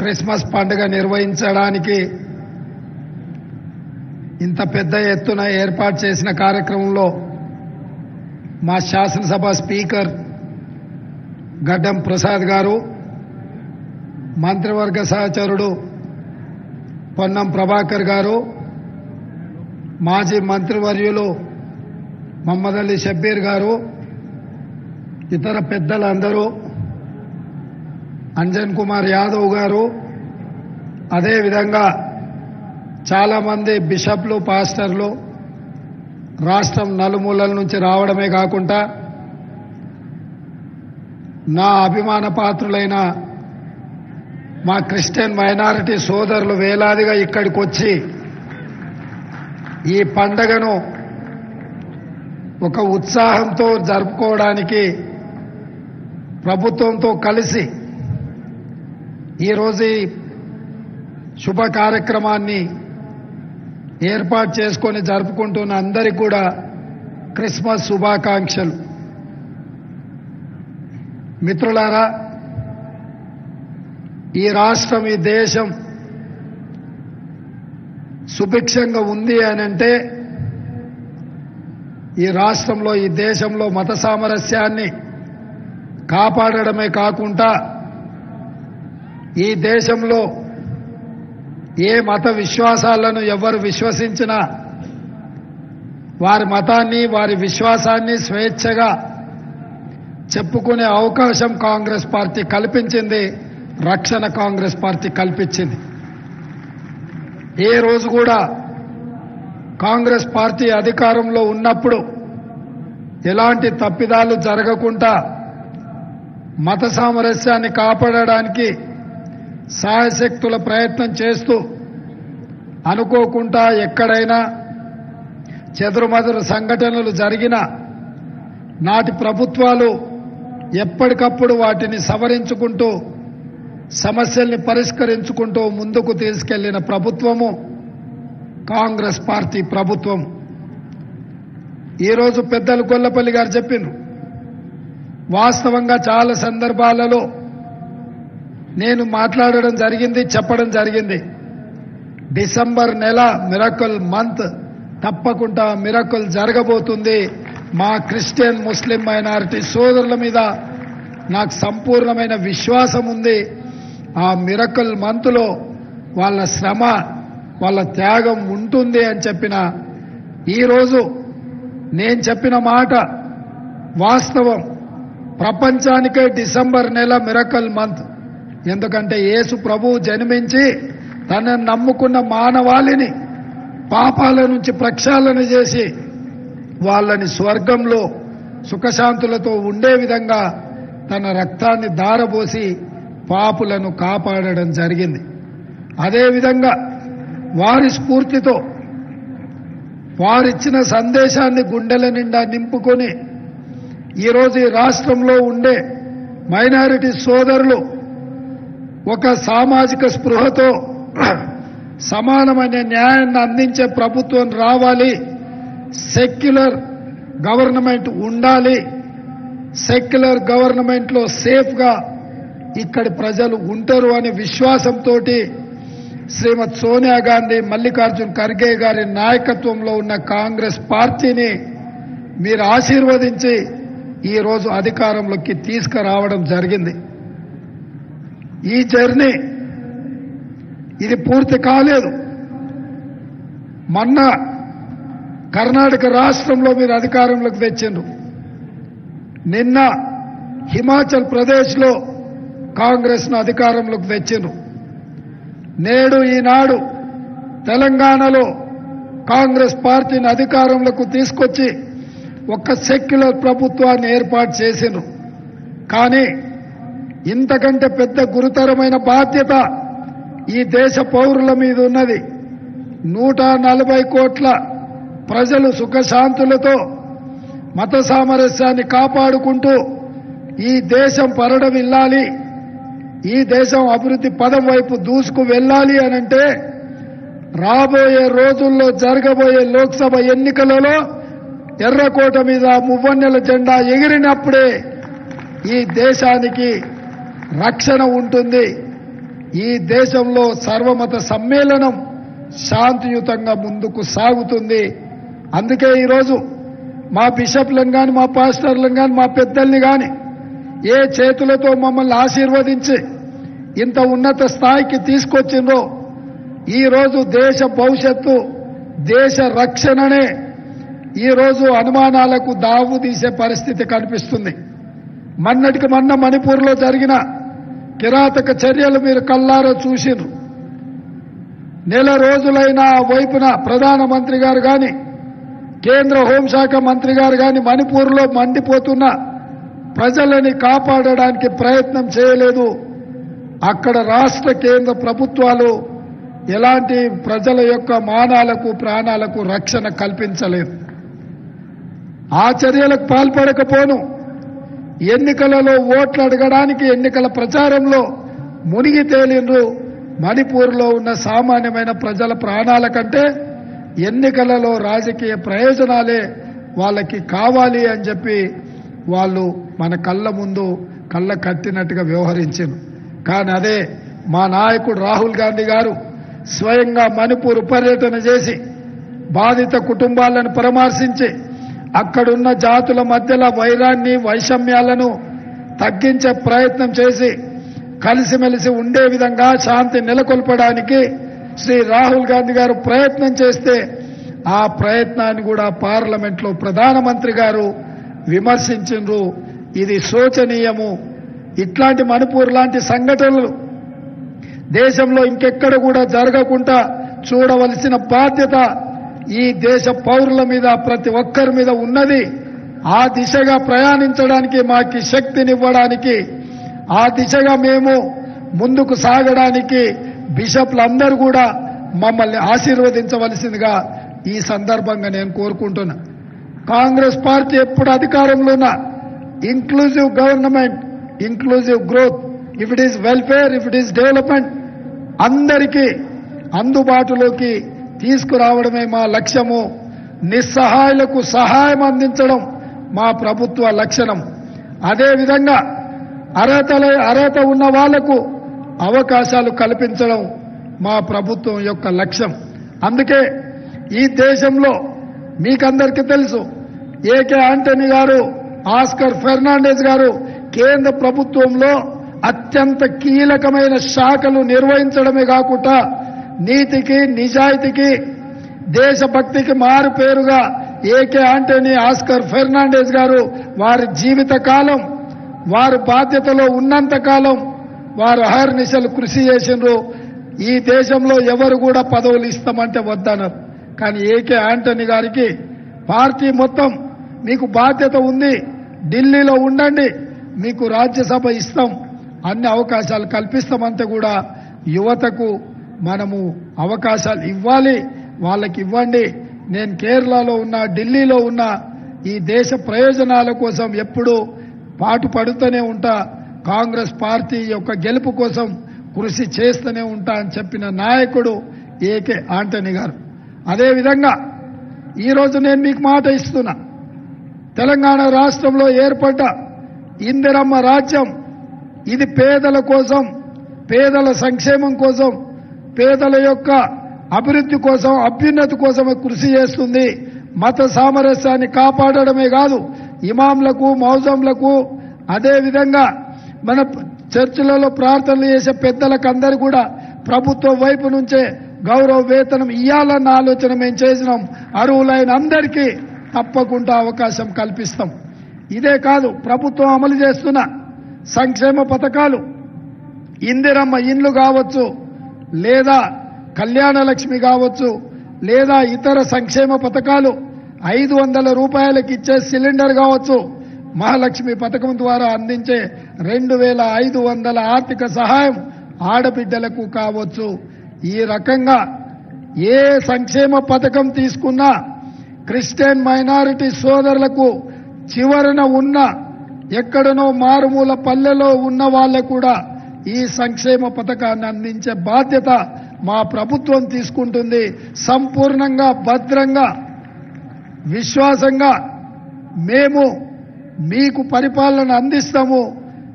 Christmas పండుగ నిర్వహించడానికి ఇంత పెద్ద ఎత్తున ఏర్పాటు చేసిన కార్యక్రమంలో మా శాసనసభ స్పీకర్ గడ్డం ప్రసాద్ గారు మంత్రివర్గ సహచరుడు పొన్నం ప్రభాకర్ గారు మాజీ మంత్రివర్యులు మహమ్మద్ అలీ షబ్బీర్ గారు ఇతర పెద్దలందరూ అంజన్ కుమార్ యాదవ్ గారు అదేవిధంగా చాలామంది బిషప్లు పాస్టర్లు రాష్ట్రం నలుమూలల నుంచి రావడమే కాకుండా నా అభిమాన పాత్రులైన మా క్రిస్టియన్ మైనారిటీ సోదరులు వేలాదిగా ఇక్కడికి వచ్చి ఈ పండగను ఒక ఉత్సాహంతో జరుపుకోవడానికి ప్రభుత్వంతో కలిసి ఈరోజు శుభ కార్యక్రమాన్ని ఏర్పాటు చేసుకొని జరుపుకుంటున్న అందరికీ కూడా క్రిస్మస్ శుభాకాంక్షలు. మిత్రులారా ఈ రాష్ట్రం ఈ దేశం సుభిక్షంగా ఉంది అని అంటే ఈ రాష్ట్రంలో ఈ దేశంలో మత సామరస్యాన్ని కాపాడడమే కాకుండా ఈ దేశంలో ఏ మత విశ్వాసాలను ఎవరు విశ్వసించినా వారి మతాన్ని వారి విశ్వాసాన్ని స్వేచ్ఛగా చెప్పుకునే అవకాశం కాంగ్రెస్ పార్టీ కల్పించింది రక్షణ కాంగ్రెస్ పార్టీ కల్పించింది. ఏ రోజు కూడా కాంగ్రెస్ పార్టీ అధికారంలో ఉన్నప్పుడు ఎలాంటి తప్పిదాలు జరగకుండా మత సామరస్యాన్ని కాపాడడానికి సాయశక్తుల ప్రయత్నం చేస్తూ అనుకోకుండా ఎక్కడైనా చెదురుమదురు సంఘటనలు జరిగిన నాటి ప్రభుత్వాలు ఎప్పటికప్పుడు వాటిని సవరించుకుంటూ సమస్యల్ని పరిష్కరించుకుంటూ ముందుకు తీసుకెళ్ళిన ప్రభుత్వము కాంగ్రెస్ పార్టీ ప్రభుత్వం. ఈరోజు పెద్దలు కొల్లపల్లి గారు చెప్పిండ్రు వాస్తవంగా చాలా సందర్భాలలో నేను మాట్లాడడం జరిగింది చెప్పడం జరిగింది. డిసెంబర్ నెల మిరకుల్ మంత్. తప్పకుండా మిరకుల్ జరగబోతుంది. మా క్రిస్టియన్ ముస్లిం మైనారిటీ సోదరుల మీద నాకు సంపూర్ణమైన విశ్వాసం ఉంది. ఆ మిరకుల్ మంత్లో వాళ్ళ శ్రమ వాళ్ళ త్యాగం ఉంటుంది అని చెప్పిన ఈరోజు నేను చెప్పిన మాట వాస్తవం. ప్రపంచానికే డిసెంబర్ నెల మిరకల్ మంత్. ఎందుకంటే యేసు ప్రభువు జన్మించి తనను నమ్ముకున్న మానవాళిని పాపాల నుంచి ప్రక్షాళన చేసి వాళ్ళని స్వర్గంలో సుఖశాంతులతో ఉండే విధంగా తన రక్తాన్ని దారబోసి పాపులను కాపాడడం జరిగింది. అదేవిధంగా వారి స్ఫూర్తితో వారిచ్చిన సందేశాన్ని గుండెల నిండా నింపుకొని ఈరోజు ఈ రాష్ట్రంలో ఉండే మైనారిటీ సోదరులు ఒక సామాజిక స్పృహతో సమానమైన న్యాయాన్ని అందించే ప్రభుత్వం రావాలి. సెక్యులర్ గవర్నమెంట్ ఉండాలి. సెక్యులర్ గవర్నమెంట్లో సేఫ్గా ఇక్కడి ప్రజలు ఉంటారు అనే విశ్వాసంతో శ్రీమతి సోనియా గాంధీ మల్లికార్జున్ ఖర్గే గారి నాయకత్వంలో ఉన్న కాంగ్రెస్ పార్టీని మీరు ఆశీర్వదించి ఈ రోజు అధికారంలోకి తీసుకురావడం జరిగింది. ఈ జర్నీ ఇది పూర్తి కాలేదు. మొన్న కర్ణాటక రాష్ట్రంలో మీరు అధికారంలోకి తెచ్చిండ్రు. నిన్న హిమాచల్ ప్రదేశ్లో కాంగ్రెస్ను అధికారంలోకి తెచ్చిండ్రు. నేడు ఈనాడు తెలంగాణలో కాంగ్రెస్ పార్టీని అధికారంలోకి తీసుకొచ్చి ఒక సెక్యులర్ ప్రభుత్వాన్ని ఏర్పాటు చేసిండ్రు. కానీ ఇంతకంటే పెద్ద గురుతరమైన బాధ్యత ఈ దేశ పౌరుల మీద ఉన్నది. నూట నలభై కోట్ల ప్రజలు సుఖశాంతులతో మత సామరస్యాన్ని కాపాడుకుంటూ ఈ దేశం పరడవిల్లాలి ఈ దేశం అభివృద్ధి పదం వైపు దూసుకు వెళ్ళాలి అనంటే రాబోయే రోజుల్లో జరగబోయే లోక్సభ ఎన్నికలలో ఎర్రకోట మీద మువ్వన్నెల జెండా ఎగిరినప్పుడే ఈ దేశానికి రక్షణ ఉంటుంది. ఈ దేశంలో సర్వమత సమ్మేళనం శాంతియుతంగా ముందుకు సాగుతుంది. అందుకే ఈరోజు మా బిషప్లను కానీ మా పాస్టర్లను కానీ మా పెద్దల్ని కానీ ఏ చేతులతో మమ్మల్ని ఆశీర్వదించి ఇంత ఉన్నత స్థాయికి తీసుకొచ్చిందో ఈరోజు దేశ భవిష్యత్తు దేశ రక్షణనే ఈరోజు అనుమానాలకు దావు తీసే పరిస్థితి కనిపిస్తుంది. మన్నటికి మొన్న మణిపూర్లో జరిగిన కిరాతక చర్యలు మీరు కల్లారో చూసిరు నెల రోజులైన ఆ వైపున ప్రధానమంత్రి గారు కానీ కేంద్ర హోంశాఖ మంత్రి గారు కానీ మణిపూర్లో మండిపోతున్న ప్రజలని కాపాడడానికి ప్రయత్నం చేయలేదు. అక్కడ రాష్ట్ర కేంద్ర ప్రభుత్వాలు ఎలాంటి ప్రజల యొక్క మానాలకు ప్రాణాలకు రక్షణ కల్పించలేదు. ఆ చర్యలకు పాల్పడకపోను. ఎన్నికలలో ఓట్లు అడగడానికి ఎన్నికల ప్రచారంలో మునిగి తేలిండ్రు. మణిపూర్లో ఉన్న సామాన్యమైన ప్రజల ప్రాణాల కంటే ఎన్నికలలో రాజకీయ ప్రయోజనాలే వాళ్ళకి కావాలి అని చెప్పి వాళ్ళు మన కళ్ళ ముందు కళ్ళ కట్టినట్టుగా వ్యవహరించారు కానీ అదే మా నాయకుడు రాహుల్ గాంధీ గారు స్వయంగా మణిపూర్ పర్యటన చేసి బాధిత కుటుంబాలను పరామర్శించి అక్కడున్న జాతుల మధ్యలో వైరాన్ని వైషమ్యాలను తగ్గించే ప్రయత్నం చేసి కలిసిమెలిసి ఉండే విధంగా శాంతి నెలకొల్పడానికి శ్రీ రాహుల్ గాంధీ గారు ప్రయత్నం చేస్తే ఆ ప్రయత్నాన్ని కూడా పార్లమెంట్లో ప్రధానమంత్రి గారు విమర్శించిండ్రు. ఇది శోచనీయము. ఇట్లాంటి మణిపూర్ లాంటి సంఘటనలు దేశంలో ఇంకెక్కడ కూడా జరగకుండా చూడవలసిన బాధ్యత ఈ దేశ పౌరుల మీద ప్రతి ఒక్కరి మీద ఉన్నది ఆ దిశగా ప్రయాణించడానికి మాకి శక్తినివ్వడానికి ఆ దిశగా మేము ముందుకు సాగడానికి బిషప్లందరూ కూడా మమ్మల్ని ఆశీర్వదించవలసిందిగా ఈ సందర్భంగా నేను కోరుకుంటున్నా. కాంగ్రెస్ పార్టీ ఎప్పుడు అధికారంలో ఉన్న inclusive government inclusive growth if it is welfare if it is development అందరికీ అందుబాటులోకి తీసుకురావడమే మా లక్ష్యము. నిస్సహాయులకు సహాయం అందించడం మా ప్రభుత్వ లక్షణం. అదేవిధంగా అర్హతల అర్హత ఉన్న వాళ్ళకు అవకాశాలు కల్పించడం మా ప్రభుత్వం యొక్క లక్ష్యం. అందుకే ఈ దేశంలో మీకందరికీ తెలుసు ఏకే ఆంటనీ గారు ఆస్కర్ ఫెర్నాండెస్ గారు కేంద్ర ప్రభుత్వంలో అత్యంత కీలకమైన శాఖలు నిర్వహించడమే కాకుండా నీతికి నిజాయితీకి దేశభక్తికి మారు పేరుగా ఏకే ఆంటనీ ఆస్కర్ ఫెర్నాండెస్ గారు వారి జీవిత కాలం వారు బాధ్యతలో ఉన్నంత కాలం వారు అహర్నిశలు కృషి చేసిండ్రు. ఈ దేశంలో ఎవరు కూడా పదవులు ఇస్తామంటే వద్దన్నారు. కానీ ఏకే ఆంటనీ గారికి పార్టీ మొత్తం మీకు బాధ్యత ఉంది. ఢిల్లీలో ఉండండి మీకు రాజ్యసభ ఇస్తాం. అన్ని అవకాశాలు కల్పిస్తామంటే కూడా యువతకు మనము అవకాశాలు ఇవ్వాలి వాళ్ళకి ఇవ్వండి. నేను కేరళలో ఉన్న ఢిల్లీలో ఉన్న ఈ దేశ ప్రయోజనాల కోసం ఎప్పుడూ పాటు పడుతూనే ఉంటా. కాంగ్రెస్ పార్టీ యొక్క గెలుపు కోసం కృషి చేస్తూనే ఉంటా అని చెప్పిన నాయకుడు ఏకే ఆంటనీ గారు. అదేవిధంగా ఈరోజు నేను మీకు మాట ఇస్తున్నా. తెలంగాణ రాష్ట్రంలో ఏర్పడ్డ ఇందిరమ్మ రాజ్యం ఇది పేదల కోసం పేదల సంక్షేమం కోసం పేదల యొక్క అభివృద్ధి కోసం అభ్యున్నతి కోసమే కృషి చేస్తుంది. మత సామరస్యాన్ని కాపాడడమే కాదు ఇమాంలకు మౌజంలకు అదేవిధంగా మన చర్చిలలో ప్రార్థనలు చేసే పెద్దలకు అందరు కూడా ప్రభుత్వం వైపు నుంచే గౌరవ వేతనం ఇవ్వాలన్న ఆలోచన మేము చేసినాం. అర్హులైన అందరికీ తప్పకుండా అవకాశం కల్పిస్తాం. ఇదే కాదు ప్రభుత్వం అమలు చేస్తున్న సంక్షేమ పథకాలు. ఇందిరమ్మ ఇండ్లు కావచ్చు లేదా కళ్యాణ లక్ష్మి కావచ్చు లేదా ఇతర సంక్షేమ పథకాలు ఐదు వందల రూపాయలకు ఇచ్చే సిలిండర్ కావచ్చు మహాలక్ష్మి పథకం ద్వారా అందించే రెండు వేల ఐదు వందల ఆర్థిక సహాయం ఆడబిడ్డలకు కావచ్చు. ఈ రకంగా ఏ సంక్షేమ పథకం తీసుకున్నా క్రిస్టియన్ మైనారిటీ సోదరులకు చివరన ఉన్న ఎక్కడనో మారుమూల పల్లెలో ఉన్న వాళ్ళకు కూడా ఈ సంక్షేమ పథకాన్ని అందించే బాధ్యత మా ప్రభుత్వం తీసుకుంటుంది. సంపూర్ణంగా భద్రంగా విశ్వాసంగా మేము మీకు పరిపాలన అందిస్తాము.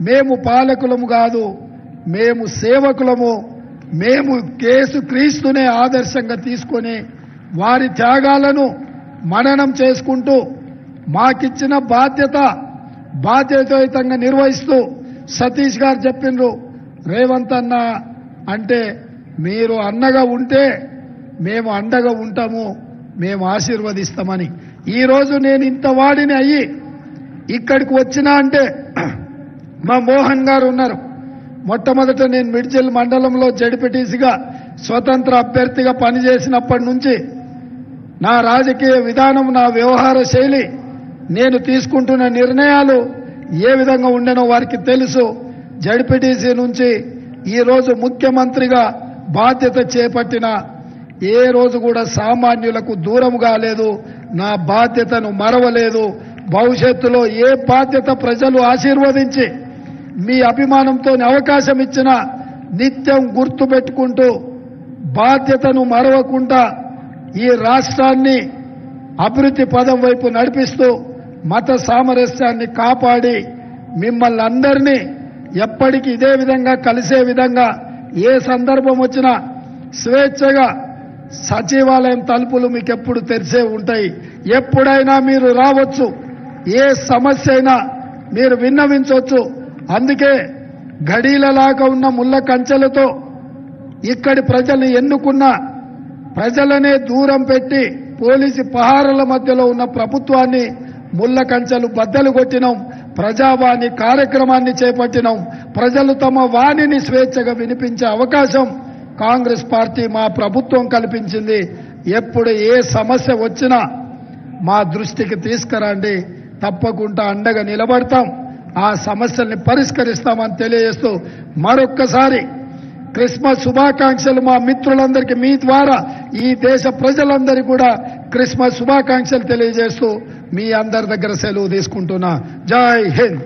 మేము పాలకులము కాదు మేము సేవకులము. మేము కేసు క్రీస్తునే ఆదర్శంగా తీసుకొని వారి త్యాగాలను మననం చేసుకుంటూ మాకిచ్చిన బాధ్యత బాధ్యతాయుతంగా నిర్వహిస్తూ సతీష్ గారు చెప్పిండ్రు రేవంత్ అన్న అంటే మీరు అన్నగా ఉంటే మేము అండగా ఉంటాము మేము ఆశీర్వదిస్తామని. ఈరోజు నేను ఇంత వాడిని అయ్యి ఇక్కడికి వచ్చినా అంటే మా మోహన్ గారు ఉన్నారు. మొట్టమొదట నేను మిడ్జిల్ మండలంలో జడిపిటీసీగా స్వతంత్ర అభ్యర్థిగా పనిచేసినప్పటి నుంచి నా రాజకీయ విధానం నా వ్యవహార శైలి నేను తీసుకుంటున్న నిర్ణయాలు ఏ విధంగా ఉండనో వారికి తెలుసు. జడ్పీటీసీ నుంచి ఈరోజు ముఖ్యమంత్రిగా బాధ్యత చేపట్టిన ఏ రోజు కూడా సామాన్యులకు దూరం కాలేదు నా బాధ్యతను మరవలేదు. భవిష్యత్తులో ఏ బాధ్యత ప్రజలు ఆశీర్వదించి మీ అభిమానంతో అవకాశం ఇచ్చిన నిత్యం గుర్తు పెట్టుకుంటూ బాధ్యతను మరవకుండా ఈ రాష్ట్రాన్ని అభివృద్ధి పదం వైపు నడిపిస్తూ మత సామరస్యాన్ని కాపాడి మిమ్మల్ని అందరినీ ఎప్పటికీ ఇదే విధంగా కలిసే విధంగా ఏ సందర్భం వచ్చినా స్వేచ్ఛగా సచివాలయం తలుపులు మీకు ఎప్పుడు తెరిసే ఉంటాయి. ఎప్పుడైనా మీరు రావచ్చు. ఏ సమస్య అయినా మీరు విన్నవించవచ్చు. అందుకే గడీలలాగా ఉన్న ముళ్ళ కంచెలతో ఇక్కడి ప్రజల్ని ఎన్నుకున్న ప్రజలనే దూరం పెట్టి పోలీసు పహారల మధ్యలో ఉన్న ప్రభుత్వాన్ని ముళ్ళ కంచెలు బద్దలు కొట్టినాం. ప్రజావాణి కార్యక్రమాన్ని చేపట్టినాం. ప్రజలు తమ వాణిని స్వేచ్ఛగా వినిపించే అవకాశం కాంగ్రెస్ పార్టీ మా ప్రభుత్వం కల్పించింది. ఎప్పుడు ఏ సమస్య వచ్చినా మా దృష్టికి తీసుకురండి. తప్పకుండా అండగా నిలబడతాం. ఆ సమస్యల్ని పరిష్కరిస్తామని తెలియజేస్తూ మరొక్కసారి క్రిస్మస్ శుభాకాంక్షలు మా మిత్రులందరికీ మీ ద్వారా ఈ దేశ ప్రజలందరికీ కూడా క్రిస్మస్ శుభాకాంక్షలు తెలియజేస్తూ మీ అందరి దగ్గర సెలవు తీసుకుంటున్నా. జై హింద్.